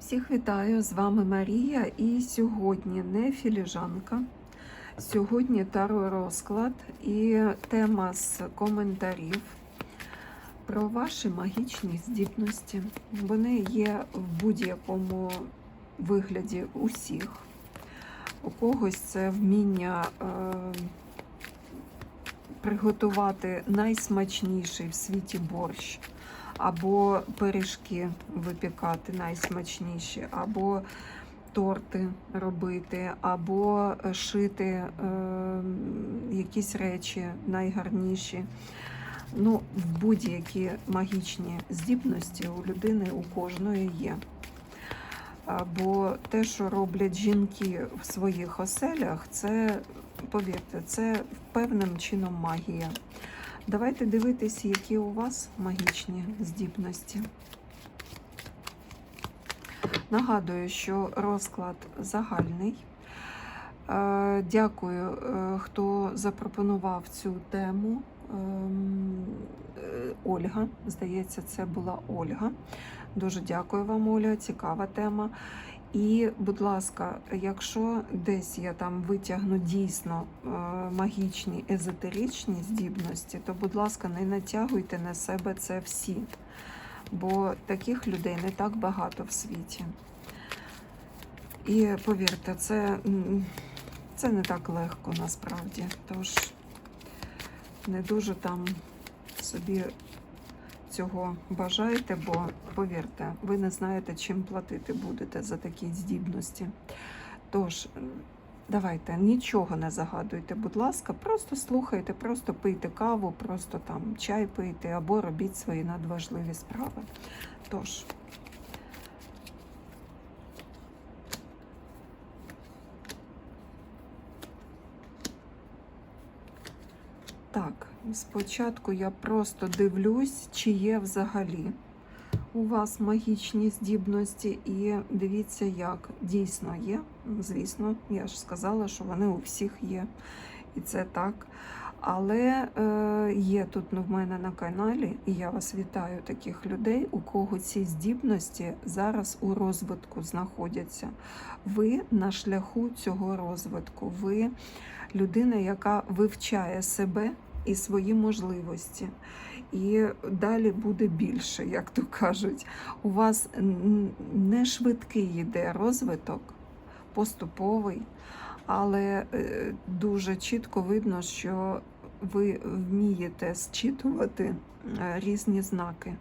Всіх вітаю, з вами Марія. І сьогодні не філіжанка. Сьогодні таро розклад і тема з коментарів про ваші магічні здібності. Вони є в будь-якому вигляді усіх. У когось це вміння е, приготувати найсмачніший в світі борщ або пиріжки випікати найсмачніші, або торти робити, або шити е, якісь речі найгарніші. Ну, в будь-які магічні здібності у людини у кожної є. Бо те, що роблять жінки в своїх оселях, це, повірте, це певним чином магія. Давайте дивитися, які у вас магічні здібності. Нагадую, що розклад загальний. Е, Дякую, е, хто запропонував цю тему. Ем, е, Ольга, здається, це була Ольга. Дуже дякую вам, Оля. Цікава тема. І, будь ласка, якщо десь я там витягну дійсно е, магічні езотеричні здібності, то, будь ласка, не натягуйте на себе це всі, бо таких людей не так багато в світі. І повірте, це, це не так легко насправді. Тож не дуже там собі цього бажаєте, бо повірте, ви не знаєте, чим платити будете за такі здібності. Тож, давайте нічого не загадуйте, будь ласка, просто слухайте, просто пийте каву, просто там чай пийте або робіть свої надважливі справи. Тож. Так, спочатку я просто дивлюсь, чи є взагалі у вас магічні здібності, і дивіться, як дійсно є. Звісно, я ж сказала, що вони у всіх є. І це так. Але е, є тут ну, в мене на каналі, і я вас вітаю таких людей, у кого ці здібності зараз у розвитку знаходяться. Ви на шляху цього розвитку. Ви людина, яка вивчає себе і свої можливості. І далі буде більше, як то кажуть. У вас не швидкий йде розвиток, поступовий, але е, дуже чітко видно, що ви вмієте зчитувати е, різні знаки.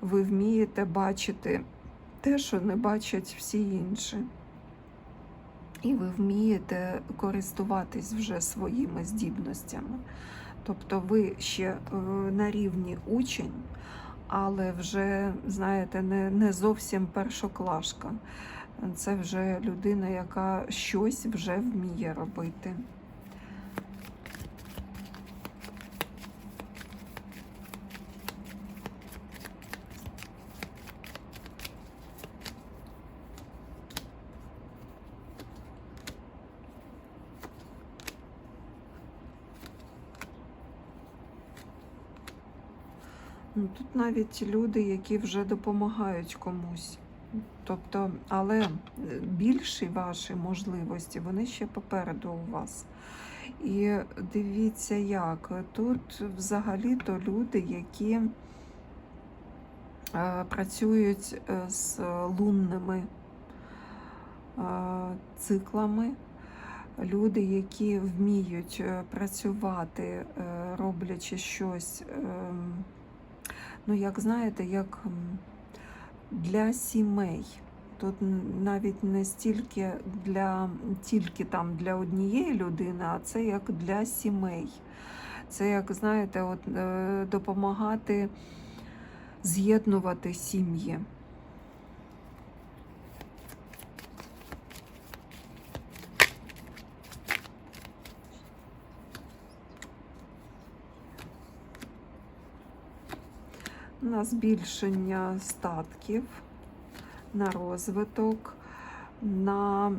Ви вмієте бачити те, що не бачать всі інші. І ви вмієте користуватись вже своїми здібностями. Тобто ви ще е, на рівні учень, але вже, знаєте, не, не зовсім першоклашка. Це вже людина, яка щось вже вміє робити. Ну, Тут навіть люди, які вже допомагають комусь. Тобто, але е, більші ваші можливості, вони ще попереду у вас. І дивіться, як тут взагалі-то люди, які е, працюють е, з лунними циклами, люди, які вміють працювати, роблячи щось. ем, ну, як знаєте, як для сімей. Тут навіть не стільки для тільки там для однієї людини, а це як для сімей. Це як знаєте, от, е, допомагати з'єднувати сім'ї. На збільшення статків, на розвиток, на,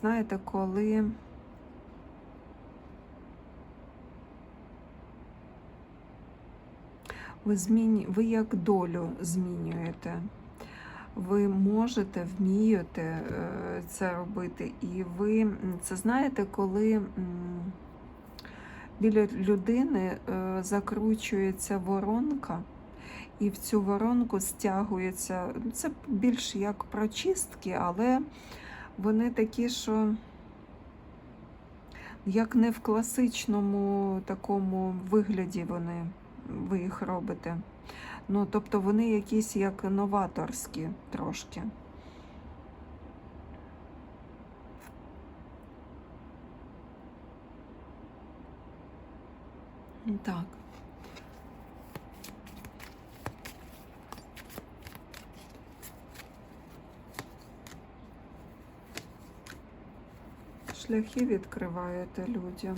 знаєте, коли ви, зміню, ви як долю змінюєте. ви можете, вмієте е, це робити. І ви це знаєте, коли біля людини е, закручується воронка, і в цю воронку стягується. Це більш як прочистки, але вони такі, що як не в класичному такому вигляді вони, ви їх робите. Ну, тобто вони якісь як новаторські трошки. Так. Шляхи відкриваєте людям.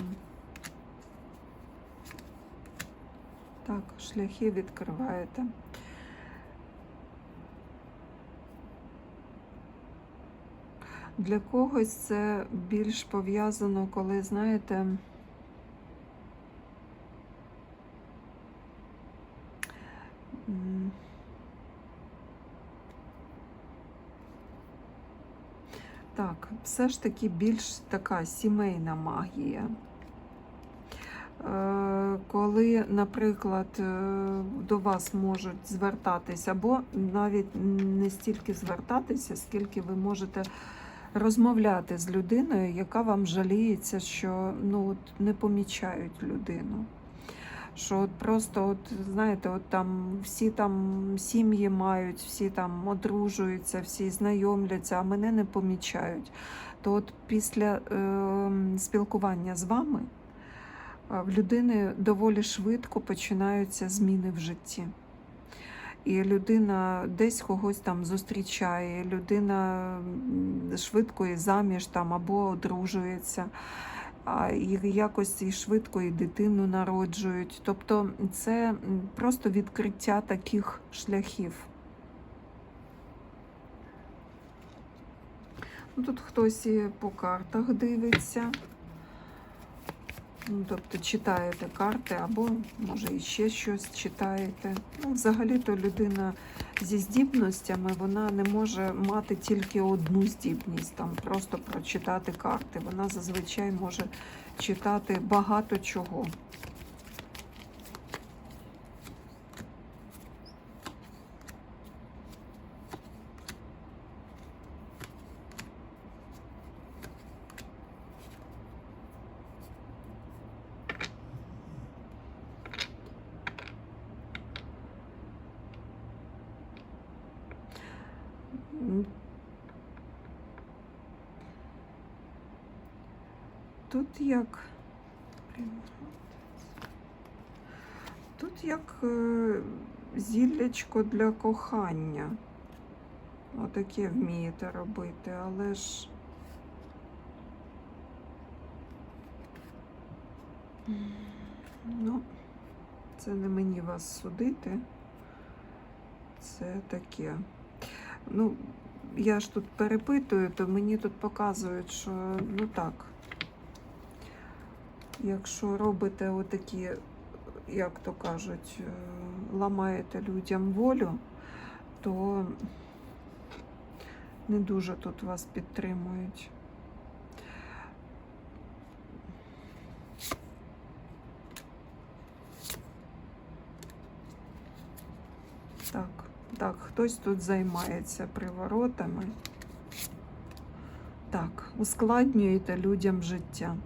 Так, шляхи відкриваєте. Для когось це більш пов'язано, коли, знаєте, так, все ж таки більш така сімейна магія. Е, Коли, наприклад, е, до вас можуть звертатися, або навіть не стільки звертатися, скільки ви можете розмовляти з людиною, яка вам жаліється, що ну, не помічають людину. Що от просто, от, знаєте, от там всі там сім'ї мають, всі там одружуються, всі знайомляться, а мене не помічають. То от після е, спілкування з вами в людини доволі швидко починаються зміни в житті. І людина десь когось там зустрічає, людина швидко і заміж там або одружується, а і якось і швидко і дитину народжують. Тобто це просто відкриття таких шляхів. Ну, Тут хтось і по картах дивиться. Ну, тобто читаєте карти, або, може, і ще щось читаєте. Ну, взагалі-то людина зі здібностями вона не може мати тільки одну здібність, там просто прочитати карти. Вона зазвичай може читати багато чого. Тут як. Тут як е, зіллячко для кохання. Отаке вмієте робити, але ж. Ну, це не мені вас судити. Це таке. Ну, я ж тут перепитую, то мені тут показують, що ну так. Якщо робите отакі, як то кажуть, е, ламаєте людям волю, то не дуже тут вас підтримують. Так, так, хтось тут займається приворотами. Так, ускладнюєте людям життя.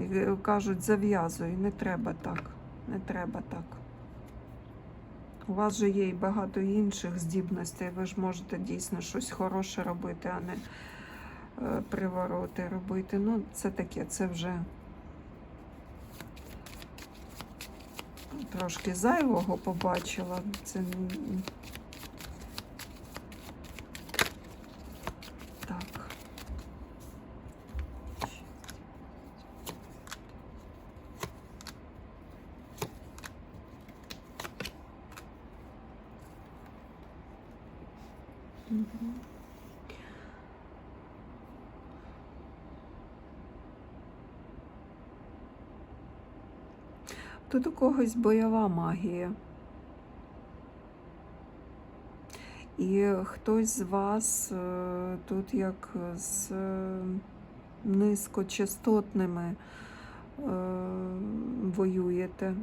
Е, Кажуть, зав'язуй, не треба так, не треба так. У вас же є і багато інших здібностей, ви ж можете дійсно щось хороше робити, а не е, привороти робити. Ну, це таке, це вже трошки зайвого побачила. Це так. Мгм. Тут у когось бойова магія. І хтось з вас е, тут як з е, низькочастотними е, воюєте.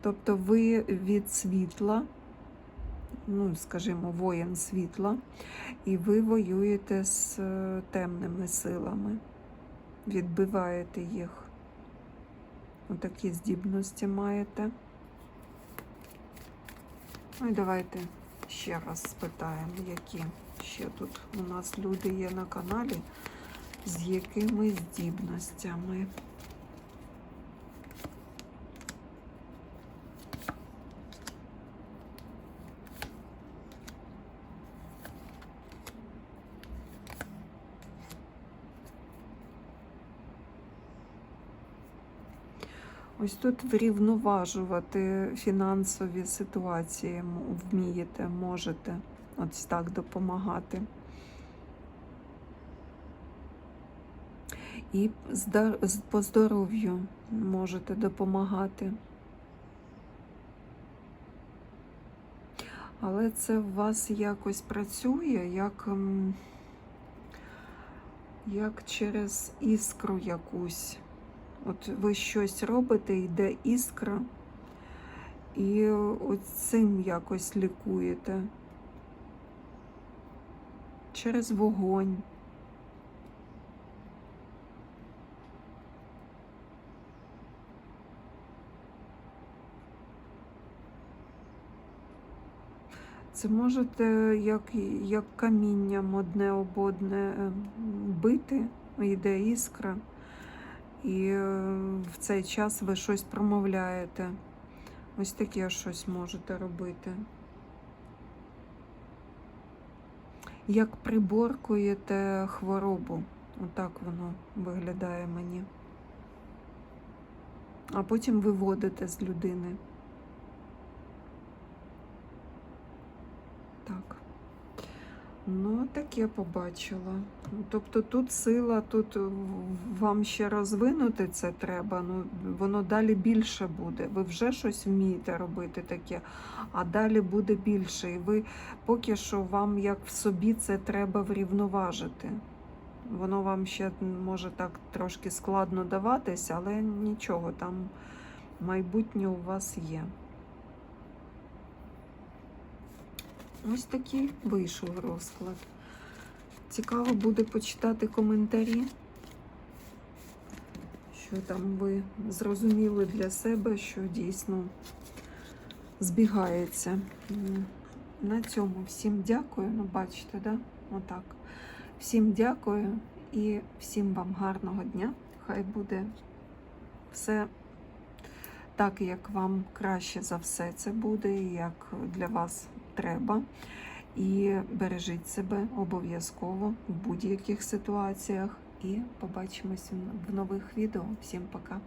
Тобто ви від світла, ну, скажімо, воїн світла, і ви воюєте з темними силами, відбиваєте їх. Отакі здібності маєте. Ну і давайте ще раз спитаємо, які ще тут у нас люди є на каналі, з якими здібностями. Ось тут врівноважувати фінансові ситуації вмієте, можете ось так допомагати. І по здоров'ю можете допомагати. Але це в вас якось працює, як, як через іскру якусь. От ви щось робите, йде іскра, і от цим якось лікуєте. Через вогонь. Це можете як, як камінням одне об одне е, бити, йде іскра, і е, в цей час ви щось промовляєте. Ось таке щось можете робити. Як приборкуєте хворобу. Отак воно виглядає мені. А потім виводите з людини. Так. Ну, таке побачила. Тобто тут сила, тут вам ще розвинути це треба. Ну, воно далі більше буде. Ви вже щось вмієте робити таке, а далі буде більше. І ви поки що вам як в собі це треба врівноважити. Воно вам ще може так трошки складно даватись, але нічого, там майбутнє у вас є. Ось такий вийшов розклад. Цікаво буде почитати коментарі, що там ви зрозуміли для себе, що дійсно збігається. На цьому всім дякую. Ну, бачите, да? Отак. Всім дякую і всім вам гарного дня. Хай буде все так, як вам краще за все це буде, і як для вас треба. І бережіть себе обов'язково в будь-яких ситуаціях. І побачимось в нових відео. Всім пока!